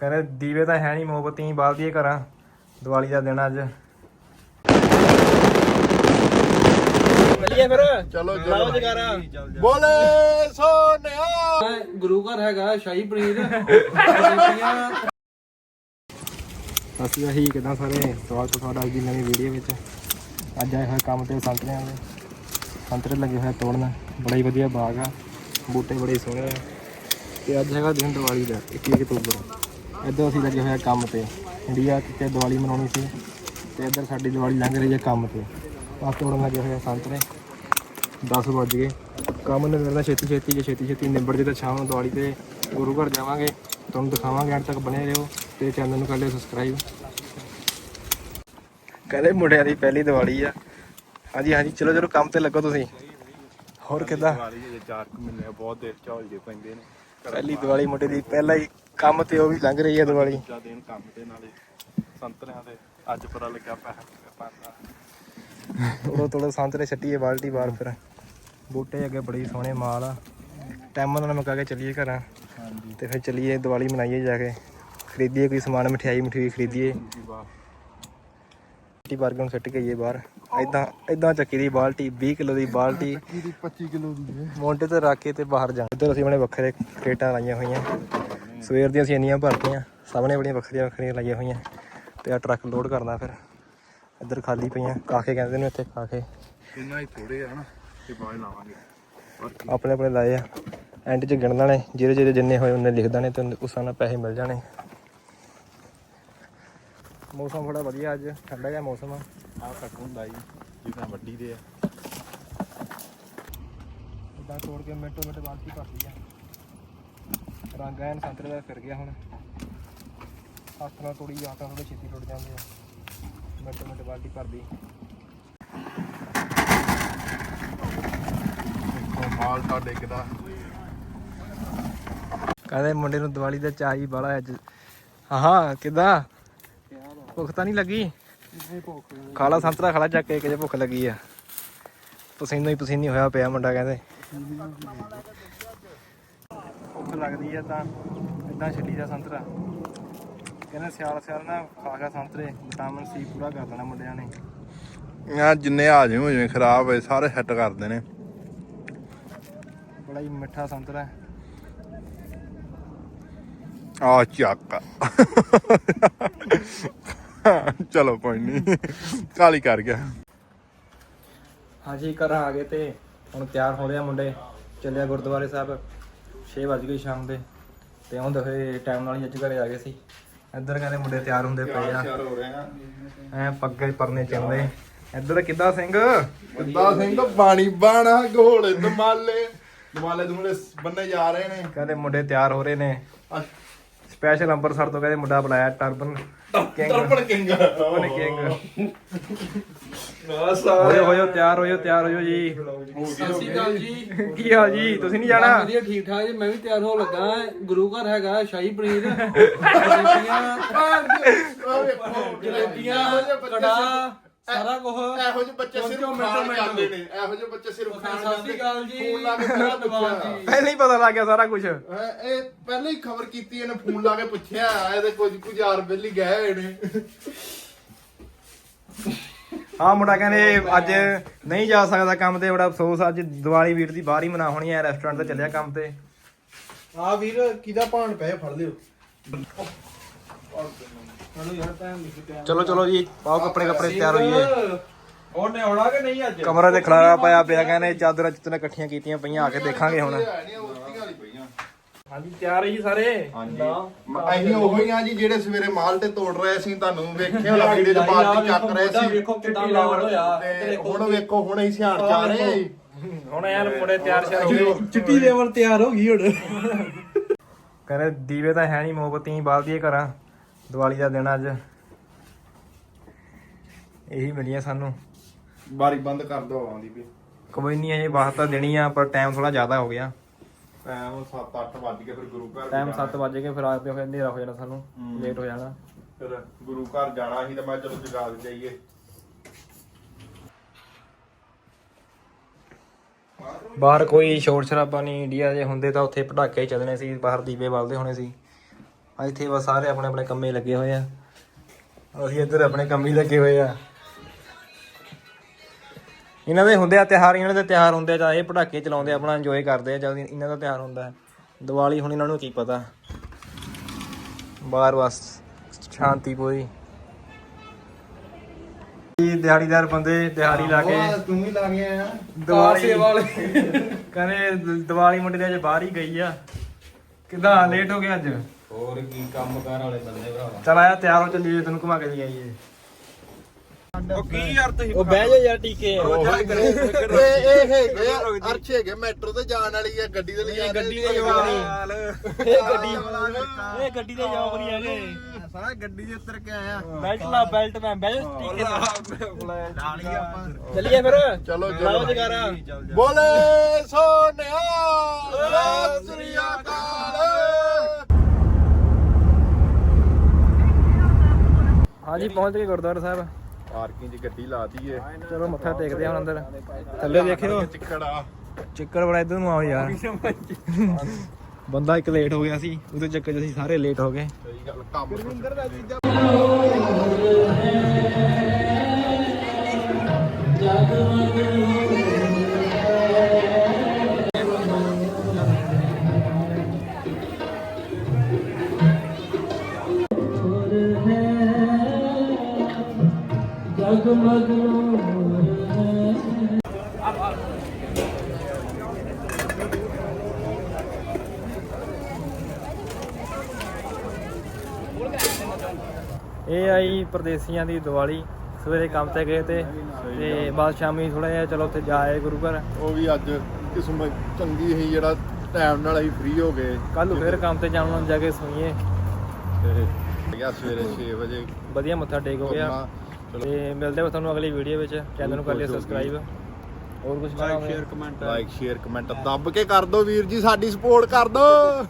ਕਹਿੰਦੇ ਦੀਵੇ ਤਾਂ ਹੈ ਨਹੀਂ ਮੋਮਬੱਤੀਆਂ ਹੀ ਬਾਲਦੀਏ ਘਰਾਂ। ਦੀਵਾਲੀ ਦਾ ਦਿਨ ਅੱਜ। ਚੱਲੀਏ ਫਿਰ। ਚਲੋ ਲਾਓ ਜਗਾਰਾ। ਬੋਲੇ ਸੋਨਿਆ। ਗੁਰੂ ਘਰ ਹੈਗਾ ਸ਼ਾਹੀ ਪਨੀਰ। ਅਸੀਂ ਆਹੀ ਕਿਦਾਂ ਸਾਰੇ ਸਵਾਗਤ ਤੁਹਾਡਾ ਅੱਜ ਦੀ ਨਵੀਂ ਵੀਡੀਓ ਵਿੱਚ। ਅੱਜ ਆਏ ਹੋਏ ਕੰਮ ਤੇ ਸੰਤਰਿਆਂ ਦੇ। ਸੰਤਰੇ ਲੱਗੇ ਹੋਏ ਤੋੜਨ। ਬੜਾ ਹੀ ਵਧੀਆ ਬਾਗ ਆ। ਬੂਟੇ ਬੜੇ ਸੋਹਣੇ ਆ। ਤੇ ਅੱਜ ਹੈਗਾ ਦਿਨ ਦੀਵਾਲੀ ਦਾ 21 ਅਕਤੂਬਰ। ਇੱਧਰ ਅਸੀਂ ਲੱਗੇ ਹੋਏ ਆ ਕੰਮ ਤੇ। ਇੰਡੀਆ ਤੇ ਦੀਵਾਲੀ ਮਨਾਉਣੀ ਸੀ ਤੇ ਇੱਧਰ ਸਾਡੀ ਦੀਵਾਲੀ ਲੰਘ ਰਹੀ ਹੈ ਕੰਮ ਤੇ। ਆਹ ਤੋੜਨ ਲੱਗੇ ਹੋਏ ਆ ਸੰਤਰੇ 10 ਵੱਜ ਗਏ। ਕੰਮ ਨਿਬੜਦਾ ਛੇਤੀ ਛੇਤੀ ਜੇ ਛੇਤੀ ਛੇਤੀ ਨਿਬੜ ਜੇ ਤਾਂ ਸ਼ਾਮ ਨੂੰ ਦੀਵਾਲੀ ਤੇ ਗੁਰੂ ਘਰ ਜਾਵਾਂਗੇ। ਤੁਹਾਨੂੰ ਦਿਖਾਵਾਂਗੇ ਅੰਤ ਤੱਕ ਬਣੇ ਰਹੋ ਤੇ ਚੈਨਲ ਨੂੰ ਕਰ ਲਿਓ ਸਬਸਕ੍ਰਾਈਬ ਕਹਿੰਦੇ ਮੁੰਡਿਆਂ ਦੀ ਪਹਿਲੀ ਦੀਵਾਲੀ ਆ। ਹਾਂਜੀ ਹਾਂਜੀ ਚਲੋ ਚਲੋ ਕੰਮ ਤੇ ਲੱਗੋ ਤੁਸੀਂ। ਹੋਰ ਕਿੱਦਾਂ? ਵਾਲੀ ਜੇ 4 ਮਹੀਨੇ ਬਹੁਤ ਦੇਰ ਝੋਲ ਜੇ ਪੈਂਦੇ ਨੇ। ਪਹਿਲੀ ਦੀਵਾਲੀ ਮੁੰਡੇ ਦੀ ਪਹਿਲਾ ਹੀ ਕੰਮ ਤੇ ਉਹ ਵੀ ਲੰਘ ਰਹੀ ਹੈ ਦੀਵਾਲੀ ਜਾ ਦਿਨ ਕੰਮ ਤੇ ਨਾਲੇ ਸੰਤਰਿਆਂ ਦੇ ਅੱਜ ਪਤਾ ਲੱਗਾ ਪੈਸਾ ਪਾਉਂਦਾ ਉਹ ਥੋੜਾ ਸੰਤਰੇ ਛੱਟੀਏ ਬਾਲਟੀ ਬਾਹਰ ਫਿਰ। ਬੂਟੇ ਅੱਗੇ ਬੜੀ ਸੋਹਣੇ ਮਾਲ ਆ। ਟਾਈਮ ਨਾਲ ਮੈਂ ਕਹਾ ਕੇ ਚੱਲੀਏ ਘਰਾਂ। ਹਾਂਜੀ। ਤੇ ਫਿਰ ਚੱਲੀਏ ਦੀਵਾਲੀ ਮਨਾਈਏ ਜਾ ਕੇ। ਖਰੀਦੀਏ ਕੋਈ ਸਮਾਨ ਮਠਿਆਈ ਮਠਿਆਈ ਖਰੀਦੀਏ। ਜੀ ਵਾਹ ਟੀ ਬਾਰਗਨ ਨੂੰ ਸਿੱਟ ਕੇ ਆਈਏ ਬਾਹਰ? ਐਦਾਂ ਐਦਾਂ ਚੱਕੀ ਦੀ ਬਾਲਟੀ 20 ਕਿਲੋ ਦੀ ਬਾਲਟੀ। ਇਹਦੀ 25 ਕਿਲੋ ਦੀ ਮੋਢੇ ਤੇ ਰੱਖ ਕੇ ਤੇ ਬਾਹਰ ਜਾਣਾ। ਇੱਧਰ ਅਸੀਂ ਆਪਣੇ ਵੱਖਰੇ ਕ੍ਰੇਟਾਂ ਲਾਈਆਂ ਹੋਈਆਂ। ਸਵੇਰ ਦੀਆਂ ਅਸੀਂ ਇੰਨੀਆਂ ਭਰਤੀਆਂ ਨੇ ਆਪਣੀਆਂ ਵੱਖਰੀਆਂ ਵੱਖਰੀਆਂ ਲਾਈਆਂ ਹੋਈਆਂ ਤੇ ਆ ਟਰੱਕ ਲੋਡ ਕਰਨਾ ਫਿਰ। ਇੱਧਰ ਖਾਲੀ ਪਈਆਂ ਕਾਕੇ ਕਹਿੰਦੇ ਨੇ ਇੱਥੇ ਕਾਕੇ। ਇੰਨਾ ਹੀ ਥੋੜੇ ਆ ਨਾ ਤੇ ਬਾਅਦ ਲਾਵਾਂਗੇ। ਆਪਣੇ ਆਪਣੇ ਲਾਏ ਆ। ਐਂਡ 'ਚ ਗਿਣਦਾ ਨੇ ਜਿਹੜੇ ਜਿਹੜੇ ਜਿੰਨੇ ਹੋਏ ਉਹਨੇ ਲਿਖਦਾ ਨੇ ਤੇ ਉਸ ਨਾਲ ਪੈਸੇ ਮਿਲ ਜਾਣੇ। ਮੌਸਮ ਬੜਾ ਵਧੀਆ ਅੱਜ ਠੰਡਾ ਜਿਹਾ ਮੌਸਮ ਆ। ਆਹ ਕੱਟ ਹੁੰਦਾ ਜੀ ਜਿੱਦਾਂ ਵੱਡੀ ਦੇ ਆ। ਇਦਾਂ ਤੋੜ ਕੇ ਮਿੰਟੋ ਮਿੰਟ ਬਾਲਟੀ ਭਰਦੀ ਆ। ਰੰਗ ਐਨ ਸੰਤਰੇ ਦਾ ਫਿਰ ਗਿਆ ਹੁਣ। ਹੱਥ ਨਾਲ ਤੋੜੀ ਜਾਂ ਤਾਂ ਥੋੜੇ ਛੇਤੀ ਟੁੱਟ ਜਾਂਦੇ ਆ। ਮਿੰਟੋ ਮਿੰਟ ਬਾਲਟੀ ਭਰਦੀ। ਦੇਖੋ ਮਾਲ ਤਾਂ ਡਿੱਗਦਾ ਕਹਿੰਦੇ ਮੁੰਡੇ ਨੂੰ ਦੀਵਾਲੀ ਦਾ ਚਾਹੀ ਬਾਲਾ ਅੱਜ ਹਾਂ ਹਾਂ ਕਿਦਾਂ? ਭੁੱਖ ਤਾਂ ਨਹੀਂ ਲੱਗੀ? ਖਾਲਾ ਸੰਤਰਾ ਖਾਲਾ ਚੱਕ ਕੇ ਕਿਤੇ ਭੁੱਖ ਲੱਗੀ ਆ। ਪਸੀਨੋ ਹੀ ਪਸੀਨੀ ਹੋਇਆ ਪਿਆ ਮੁੰਡਾ ਕਹਿੰਦੇ। ਲੱਗਦੀ ਆ ਤਾਂ ਇਦਾਂ ਛੱਡੀ ਦਾ ਸੰਤਰਾ। ਕਹਿੰਦੇ ਸਿਆਲ ਸਿਆਲ ਨਾ ਖਾ ਖਾ ਸੰਤਰੇ ਵਿਟਾਮਿਨ ਸੀ ਪੂਰਾ ਕਰ ਲੈਣਾ ਮੁੰਡਿਆਂ ਨੇ। ਆ ਜਿੰਨੇ ਆ ਜਿਵੇਂ ਜਿਵੇਂ ਖਰਾਬ ਹੋਏ ਸਾਰੇ ਸੈੱਟ ਕਰਦੇ ਨੇ ਬੜਾ ਹੀ ਮਿੱਠਾ ਸੰਤਰਾ। ਆ ਚੱਕ। ਚਲੋ ਕੋਈ ਨਹੀਂ ਕਾਲੀ ਕਰ ਗਿਆ। ਹਾਂਜੀ ਘਰ ਆ ਗਏ ਤੇ ਹੁਣ ਤਿਆਰ ਹੋ ਰਿਹਾ ਮੁੰਡੇ। ਚੱਲਿਆ ਗੁਰਦੁਆਰੇ ਸਾਹਿਬ। 6 ਵਜ ਗਏ ਸ਼ਾਮ ਦੇ ਤੇ ਹੁਣ ਦੇਖੇ ਟਾਈਮ ਨਾਲ ਹੀ ਅੱਜ ਘਰੇ ਆ ਗਏ ਸੀ। ਇੱਧਰ ਕਹਿੰਦੇ ਮੁੰਡੇ ਤਿਆਰ ਹੁੰਦੇ ਪਏ ਆ। ਹੋ ਰਹੇ ਆ। ਐ ਪੱਗੇ ਪਰਨੇ ਚੰਦੇ ਇੱਧਰ ਕਿੱਦਾਂ ਸਿੰਘ? ਕਿੱਦਾਂ ਸਿੰਘ? ਪਾਣੀ ਬਾਣਾ ਘੋੜੇ ਦਮਾਲੇ ਦਮਾਲੇ ਦਮੂਲੇ ਬੰਨੇ ਜਾ ਰਹੇ ਨੇ। ਕਹਿੰਦੇ ਮੁੰਡੇ ਤਿਆਰ ਹੋ ਰਹੇ ਨੇ। ਸਪੈਸ਼ਲ ਅੰਮ੍ਰਿਤਸਰ ਤੋਂ ਕਹਿੰਦੇ ਮੁੰਡਾ ਬੁਲਾਇਆ ਟਰਬਨ ਕਿੰਗ ਤਰਪਣ ਕਿੰਗ ਤਿਆਰ ਹੋਇਓ ਤਿਆਰ ਹੋਇਓ ਜੀ ਸਤਿ ਸ਼੍ਰੀ ਅਕਾਲ ਜੀ ਕੀ ਹਾਲ ਜੀ ਤੁਸੀਂ ਨਹੀਂ ਜਾਣਾ ਵਧੀਆ ਠੀਕ ਠਾਕ ਜੀ ਮੈਂ ਵੀ ਤਿਆਰ ਹੋ ਲੱਗਾ ਗੁਰੂ ਘਰ ਹੈਗਾ ਸ਼ਾਹੀ ਪਨੀਰ। ਜਲੇਬੀਆਂ ਜਲੇਬੀਆਂ ਕੜਾ ਸਾਰਾ ਕੁਝ ਇਹੋ ਜਿਹੇ ਬੱਚੇ ਸਿਰਫ ਖਾਣ ਜਾਂਦੇ ਨੇ ਇਹੋ ਜਿਹੇ ਬੱਚੇ ਸਿਰਫ ਖਾਣ ਸਤਿ ਸ਼੍ਰੀ ਅਕਾਲ ਜੀ। ਫੋਨ ਲਾ ਕੇ ਪਹਿਲਾਂ ਧੰਨਵਾਦ ਪੁੱਛਿਆ। ਜੀ। ਪਹਿਲਾਂ ਹੀ ਪਤਾ ਲੱਗ ਗਿਆ ਸਾਰਾ ਕੁਝ ਹੈਂ, ਇਹ ਪਹਿਲਾਂ ਹੀ ਖਬਰ ਕੀਤੀ ਇਹਨੇ ਫੋਨ ਲਾ ਕੇ ਪੁੱਛਿਆ ਇਹਦੇ ਕੁਝ ਕੁਝ ਯਾਰ ਬੇਲੀ ਗਏ ਹੋਏ ਨੇ। ਹਾਂ ਮੁੰਡਾ ਕਹਿੰਦੇ ਅੱਜ ਨਹੀਂ ਜਾ ਸਕਦਾ ਕੰਮ ਤੇ ਬੜਾ ਅਫਸੋਸ ਅੱਜ ਦੀਵਾਲੀ ਵੀਰ ਦੀ ਬਾਹਰ ਹੀ ਮਨਾ ਹੋਣੀ ਹੈ ਰੈਸਟੋਰੈਂਟ ਤੇ ਚੱਲਿਆ ਕੰਮ ਤੇ। ਆ ਵੀਰ ਕਿਹਦਾ ਭਾਣ ਪਏ ਫੜ ਲਿਓ। ਚਲੋ ਯਾਰ ਟਾਈਮ ਚਲੋ ਚਲੋ ਜੀ ਪਾਓ ਕੱਪੜੇ ਕੱਪੜੇ ਤਿਆਰ ਹੋਈਏ। ਉਹਨੇ ਆਉਣਾ ਕਿ ਨਹੀਂ ਅੱਜ? ਕਮਰੇ ਤੇ ਖਲਾਰਾ ਪਿਆ ਪਿਆ ਕਹਿੰਦੇ ਚਾਦਰਾਂ ਚੁੱਤਰਾਂ ਇਕੱਠੀਆਂ ਕੀਤੀਆਂ ਪਈਆਂ ਆ ਕੇ ਦੇਖਾਂਗੇ ਹੁਣ। ਹਾਂਜੀ ਤਿਆਰ ਹੈ ਜੀ ਸਾਰੇ। ਹਾਂਜੀ। ਅਸੀਂ ਉਹੀ ਆ ਜੀ ਜਿਹੜੇ ਸਵੇਰੇ ਮਾਲ ਤੇ ਤੋੜ ਰਹੇ ਸੀ ਤੁਹਾਨੂੰ ਵੇਖਿਆ ਲੱਗੀ ਦੇ ਬਾਲਟੀ ਚੱਕ ਰਹੇ ਸੀ। ਵੇਖੋ ਕਿੱਦਾਂ ਲੈਵਲ ਹੋਇਆ। ਤੇ ਹੁਣ ਵੇਖੋ ਹੁਣ ਅਸੀਂ ਸਿਆਣ ਚ ਰਹੇ ਹੁਣ ਯਾਰ ਮੁੰਡੇ ਤਿਆਰ ਸ਼ਿਆਰ ਹੋ ਗਏ ਚਿੱਟੀ ਲੈਵਲ ਤਿਆਰ ਹੋ ਗਈ ਹੁਣ। ਕਹਿੰਦੇ ਦੀਵੇ ਤਾਂ ਹੈ ਨਹੀਂ ਮੋਮਬੱਤੀਆਂ ਹੀ ਬਾਲਦੀਏ ਘਰਾਂ। ਦੀਵਾਲੀ ਦਾ ਦਿਨ ਅੱਜ। ਇਹੀ ਮਿਲੀਆਂ ਸਾਨੂੰ। ਬਾਰੀ ਬੰਦ ਕਰ ਦੋ ਆਉਂਦੀ ਵੀ। ਕੋਈ ਨਹੀਂ ਇਹ ਬਾਤ ਤਾਂ ਦੇਣੀ ਆ ਪਰ ਟਾਈਮ ਥੋੜਾ ਜ਼ਿਆਦਾ ਹੋ ਗਿਆ। ਟਾਈਮ 7-8 ਵੱਜ ਕੇ ਫਿਰ ਗੁਰੂ ਘਰ ਟਾਈਮ ਜਾਣਾ। 7 ਵਜੇ ਕੇ ਫਿਰ ਹੋਏ ਹਨੇਰਾ ਹੋ ਜਾਣਾ ਸਾਨੂੰ। ਲੇਟ ਹੋ ਜਾਣਾ। ਫਿਰ ਗੁਰੂ ਘਰ ਜਾਣਾ ਸੀ ਤਾਂ ਮੈਂ ਚਲੋ ਜਗਾ ਦੇ ਜਾਈਏ। ਬਾਹਰ ਕੋਈ ਸ਼ੋਰ ਸ਼ਰਾਬਾ ਨਹੀਂ ਇੰਡੀਆ ਜੇ ਹੁੰਦੇ ਤਾਂ ਉੱਥੇ ਪਟਾਕੇ ਚੱਲਣੇ ਸੀ ਬਾਹਰ ਦੀਵੇ ਬਲਦੇ ਹੋਣੇ ਸੀ। ਆ ਇੱਥੇ ਬਸ ਸਾਰੇ ਆਪਣੇ ਆਪਣੇ ਕੰਮੇ ਲੱਗੇ ਹੋਏ ਆ। ਅਸੀਂ ਇੱਧਰ ਆਪਣੇ ਕੰਮ ਹੀ ਲੱਗੇ ਹੋਏ ਆ। ਇਹਨਾਂ ਦੇ ਹੁੰਦੇ ਆ ਤਿਉਹਾਰ ਇਹਨਾਂ ਦੇ ਤਿਉਹਾਰ ਹੁੰਦੇ ਆ ਜਾਂ ਇਹ ਪਟਾਕੇ ਚਲਾਉਂਦੇ ਆ ਆਪਣਾ ਇੰਜੋਏ ਕਰਦੇ ਆ ਜਦ ਇਹਨਾਂ ਦਾ ਤਿਉਹਾਰ ਹੁੰਦਾ ਹੈ। ਦੀਵਾਲੀ ਹੁਣ ਇਹਨਾਂ ਨੂੰ ਕੀ ਪਤਾ? ਬਾਹਰ ਬਸ ਸ਼ਾਂਤੀ ਪੂਰੀ। ਇਹ ਦਿਹਾੜੀਦਾਰ ਬੰਦੇ ਦਿਹਾੜੀ ਲਾ ਕੇ ਤੂੰ ਵੀ ਲਾ ਗਿਆ ਆ ਦੀਵਾਲੀ। ਵਾਲੇ। ਕਹਿੰਦੇ ਦ- ਦੀਵਾਲੀ ਮੁੰਡੇ ਦੇ ਅੱਜ ਬਾਹਰ ਹੀ ਗਈ ਆ। ਕਿਦਾਂ ਲੇਟ ਹੋ ਗਿਆ ਅੱਜ? ਹੋਰ ਕੀ ਕੰਮ ਕਾਰ ਵਾਲੇ ਬੰਦੇ ਭਰਾ ਚਲ ਆਇਆ ਤਿਆਰ ਹੋ ਚੱਲੀਏ ਤੈਨੂੰ ਘੁਮਾ ਕੇ ਲਈ ਆਈਏ। ਉਹ ਕੀ ਯਾਰ ਤੁਸੀਂ ਉਹ ਬਹਿ ਜਾ ਯਾਰ ਟੀਕੇ। ਇਹ ਇਹ ਹੈਗੇ ਆ ਅਰਸ਼ ਹੈਗੇ ਮੈਟਰੋ ਤੇ ਜਾਣ ਵਾਲੀ ਆ ਗੱਡੀ ਦੇ ਲਈ ਗੱਡੀ ਦੇ ਜਵਾਬ ਇਹ ਗੱਡੀ ਇਹ ਗੱਡੀ ਦੇ ਜਵਾਬ ਨਹੀਂ ਹੈਗੇ। ਸਾਰਾ ਗੱਡੀ ਦੇ ਉੱਤਰ ਕੇ ਆਇਆ। ਬੈਲਟ ਲਾ ਬੈਲਟ ਮੈਂ ਬਹਿ ਜਾ ਟੀਕੇ ਚੱਲੀਏ ਫਿਰ। ਚਲੋ। ਲਾਓ ਚਲੋ ਜਗਾਰਾ। ਬੋਲੇ ਸੋਨਿਆ ਹਾਂਜੀ ਪਹੁੰਚ ਗਏ ਗੁਰਦੁਆਰਾ ਸਾਹਿਬ। ਪਾਰਕਿੰਗ 'ਚ ਗੱਡੀ ਲਾਤੀ ਏ ਚਲੋ ਮੱਥਾ ਟੇਕਦੇ ਆ ਹੁਣ ਅੰਦਰ। ਥੱਲੇ ਦੇਖਿਓ। ਚਿੱਕੜਾ ਚੱਕਰ ਬੜਾ ਇਧਰ ਨੂੰ ਆਓ ਯਾਰ। ਬੰਦਾ ਇੱਕ ਲੇਟ ਹੋ ਗਿਆ ਸੀ ਉਹਦੇ ਚੱਕਰ 'ਚ ਅਸੀਂ ਸਾਰੇ ਲੇਟ ਹੋ ਗਏ। ਸਹੀ ਗੱਲ ਕੰਮ ਇਹ ਆਈ ਪਰਦੇਸੀਆਂ ਦੀ ਦੀਵਾਲੀ। ਸਵੇਰੇ ਕੰਮ ਤੇ ਗਏ ਤੇ ਤੇ ਬਾਅਦ ਸ਼ਾਮੀ ਥੋੜਾ ਜਿਹਾ ਚਲੋ ਉੱਥੇ ਜਾ ਆਏ ਗੁਰੂ ਘਰ। ਉਹ ਵੀ ਅੱਜ ਕਿਸਮਤ ਚੰਗੀ ਸੀ ਜਿਹੜਾ ਟਾਈਮ ਨਾਲ ਅਸੀਂ ਫ੍ਰੀ ਹੋ ਗਏ। ਕੱਲ ਨੂੰ ਫੇਰ ਕੰਮ ਤੇ ਜਾਣ ਨੂੰ ਜਾ ਕੇ ਤੇ ਗਿਆ ਸਵੇਰੇ 6 ਵਜੇ। ਵਧੀਆ ਮੱਥਾ ਟੇਕ ਹੋ ਗਿਆ। ਤੇ ਮਿਲਦੇ ਹਾਂ ਤੁਹਾਨੂੰ ਅਗਲੀ ਵੀਡੀਓ ਵਿੱਚ। ਚੈਨਲ ਨੂੰ ਕਰ ਲਿਓ ਸਬਸਕ੍ਰਾਈਬ ਹੋਰ ਕੁਝ like share comment like share comment ਦੱਬ ਕੇ ਕਰ ਦਿਓ ਵੀਰ ਜੀ ਸਾਡੀ ਸਪੋਰਟ ਕਰ ਦਿਓ